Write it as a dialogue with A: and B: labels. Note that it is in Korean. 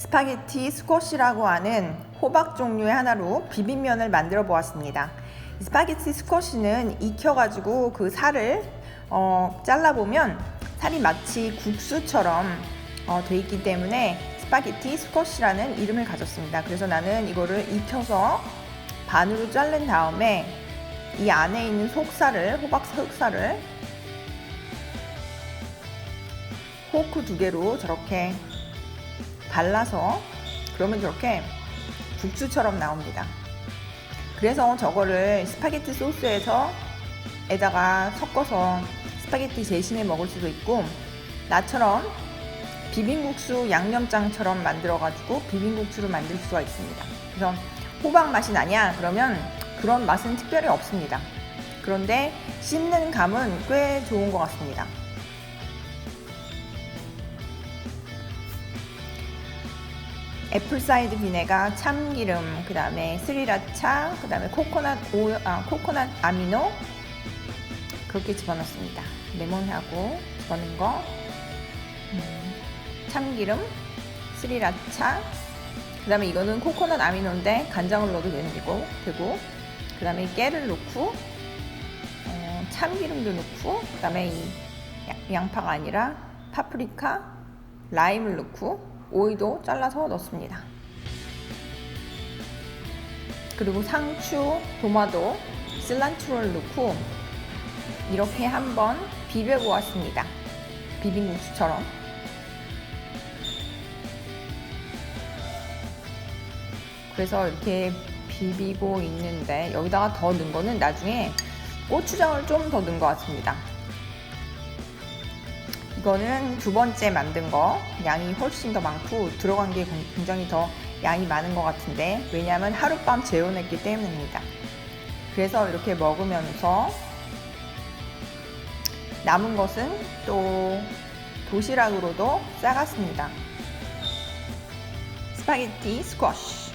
A: 스파게티 스쿼시라고 하는 호박 종류의 하나로 비빔면을 만들어 보았습니다. 이 스파게티 스쿼시는 익혀가지고 그 살을 어, 잘라보면 살이 마치 국수처럼 어, 돼 있기 때문에 스파게티 스쿼시라는 이름을 가졌습니다. 그래서 나는 이거를 익혀서 반으로 자른 다음에 이 안에 있는 속살을 호박 속살을 포크 두 개로 저렇게 발라서 그러면 저렇게 국수처럼 나옵니다. 그래서 저거를 스파게티 소스에서 에다가 섞어서 스파게티 대신에 먹을 수도 있고 나처럼 비빔국수 양념장처럼 만들어가지고 비빔국수를 만들 수가 있습니다. 그래서 호박 맛이 나냐? 그러면 그런 맛은 특별히 없습니다. 그런데 씹는 감은 꽤 좋은 것 같습니다. 애플사이드 비네가, 참기름, 그 다음에 스리라차, 그 다음에 코코넛 오, 아, 코코넛 아미노. 그렇게 집어넣습니다. 레몬하고 집어넣은 거, 음, 참기름, 스리라차, 그 다음에 이거는 코코넛 아미노인데 간장을 넣어도 되는 거 되고, 그 다음에 깨를 넣고, 어, 참기름도 넣고, 그 다음에 이 야- 양파가 아니라 파프리카, 라임을 넣고, 오이도 잘라서 넣습니다. 그리고 상추, 도마도, 실란트로를 넣고 이렇게 한번 비벼 보았습니다. 비빔국수처럼. 그래서 이렇게 비비고 있는데 여기다가 더 넣은 거는 나중에 고추장을 좀 더 넣은 것 같습니다. 이거는 두 번째 만든 거 양이 훨씬 더 많고 들어간 게 굉장히 더 양이 많은 것 같은데 왜냐하면 하룻밤 재워냈기 때문입니다. 그래서 이렇게 먹으면서 남은 것은 또 도시락으로도 싸갔습니다. 스파게티 스쿼시